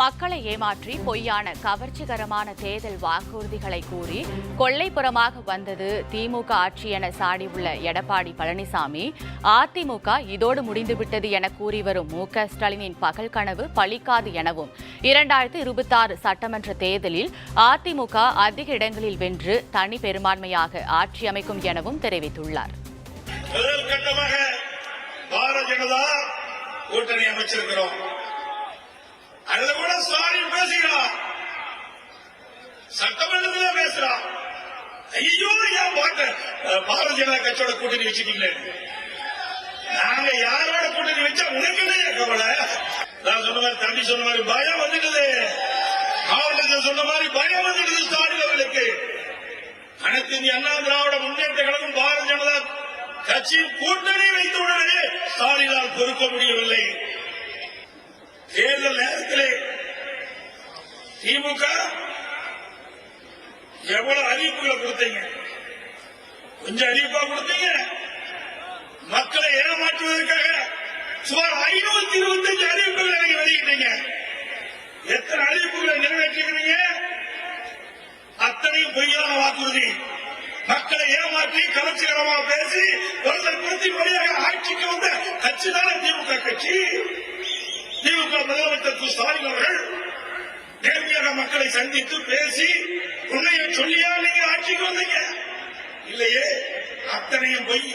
மக்களை ஏமாற்றி பொய்யான கவர்ச்சிகரமான தேர்தல் வாக்குறுதிகளை கூறி கொள்ளைப்புறமாக வந்தது திமுக ஆட்சி என சாடியுள்ள எடப்பாடி பழனிசாமி. அதிமுக இதோடு முடிந்துவிட்டது என கூறி வரும் மு க ஸ்டாலினின் பகல் கனவு பலிக்காது எனவும் இரண்டாயிரத்தி இருபத்தாறு சட்டமன்ற தேர்தலில் அதிமுக அதிக இடங்களில் வென்று தனி பெரும்பான்மையாக ஆட்சி அமைக்கும் எனவும் தெரிவித்துள்ளார். முதல் கட்டமாக பாரதிய ஜனதா கூட்டணி அமைச்சிருக்கிறோம். சட்டமன்றத்தில் பேசுறான். ஐயோ ஏன் பாட்ட. பாரதிய ஜனதா கட்சியோட கூட்டணி வச்சுட்டீங்களே. நாங்க யாரோட கூட்டணி வச்சா உனக்கு இல்லையா கவலை? நான் சொன்ன மாதிரி தம்பி சொன்ன மாதிரி பயம் வந்துட்டது. மாவட்டத்தில் சொன்ன மாதிரி பயம் வந்துட்டது ஸ்டாலின் அவர்களுக்கு. அனைத்து இந்திய அண்ணா திராவிட முன்னேற்ற கழகம் பாரதிய ஜனதா கட்சியின் கூட்டணி வைத்தவுடனே ஸ்டாலினால் பொறுக்க முடியவில்லை. தேர்தல் நேரத்திலே திமுக எவ்வளவு அறிவிப்புகளை கொடுத்தீங்க? கொஞ்சம் அறிவிப்பா கொடுத்தீங்க. மக்களை ஏமாற்றுவதற்காக சுமார் ஐநூத்தி இருபத்தஞ்சு அறிவிப்புகளை நீங்க வெளியிட்டீங்க. எத்தனை அறிவிப்புகளை நிறைவேற்றிருக்கீங்க அத்தனையும் பொய்யான வாக்குறுதி. மக்களை ஏமாற்றி கவர்ச்சிகரமாக பேசி ஒருத்தர் குறித்து வழியாக ஆட்சிக்கு வந்த கட்சிதான திமுக கட்சி? திமுக முதலமைச்சர் ஸ்டாலின் அவர்கள் நேர்மையாக மக்களை சந்தித்து பேசி உண்மையை சொல்லியா நீங்க ஆட்சிக்கு வந்தீங்க? இல்லையே அத்தனையும் போய்